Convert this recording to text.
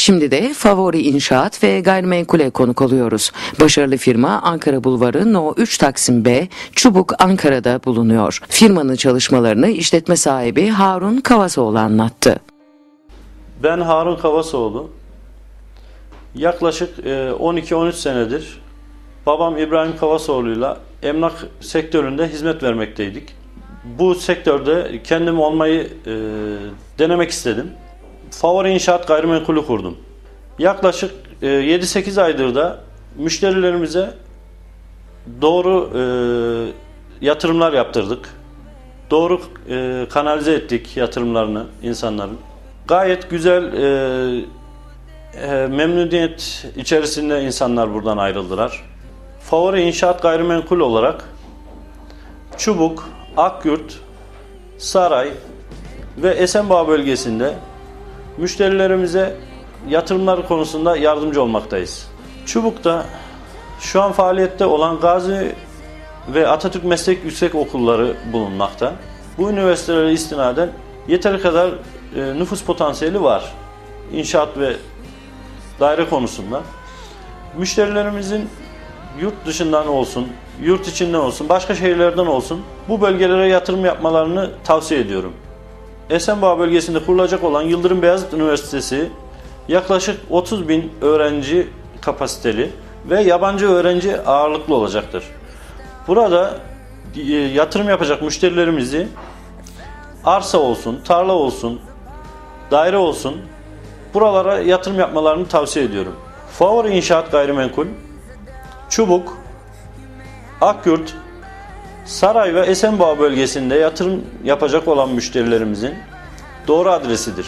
Şimdi de favori inşaat ve gayrimenkule konuk oluyoruz. Başarılı firma Ankara Bulvarı No 3 Taksim B, Çubuk Ankara'da bulunuyor. Firmanın çalışmalarını işletme sahibi Harun Kavasoğlu anlattı. Ben Harun Kavasoğlu. Yaklaşık e, 12-13 senedir babam İbrahim Kavasoğlu'yla emlak sektöründe hizmet vermekteydik. Bu sektörde kendim olmayı e, denemek istedim. Favori İnşaat Gayrimenkulü kurdum. Yaklaşık e, 7-8 aydır da müşterilerimize doğru e, yatırımlar yaptırdık. Doğru e, kanalize ettik yatırımlarını insanların. Gayet güzel e, e, memnuniyet içerisinde insanlar buradan ayrıldılar. Favori inşaat gayrimenkul olarak Çubuk, Akyurt, Saray ve Esenboğa bölgesinde müşterilerimize yatırımlar konusunda yardımcı olmaktayız. Çubuk'ta şu an faaliyette olan Gazi ve Atatürk Meslek Yüksek Okulları bulunmakta. Bu üniversitelere istinaden yeteri kadar e, nüfus potansiyeli var. İnşaat ve daire konusunda. Müşterilerimizin yurt dışından olsun, yurt içinden olsun, başka şehirlerden olsun bu bölgelere yatırım yapmalarını tavsiye ediyorum. Esenboğa bölgesinde kurulacak olan Yıldırım Beyazıt Üniversitesi yaklaşık 30 bin öğrenci kapasiteli ve yabancı öğrenci ağırlıklı olacaktır. Burada e, yatırım yapacak müşterilerimizi arsa olsun, tarla olsun, daire olsun buralara yatırım yapmalarını tavsiye ediyorum. Favori İnşaat Gayrimenkul, Çubuk, Akyurt, Saray ve Esenboğa bölgesinde yatırım yapacak olan müşterilerimizin doğru adresidir.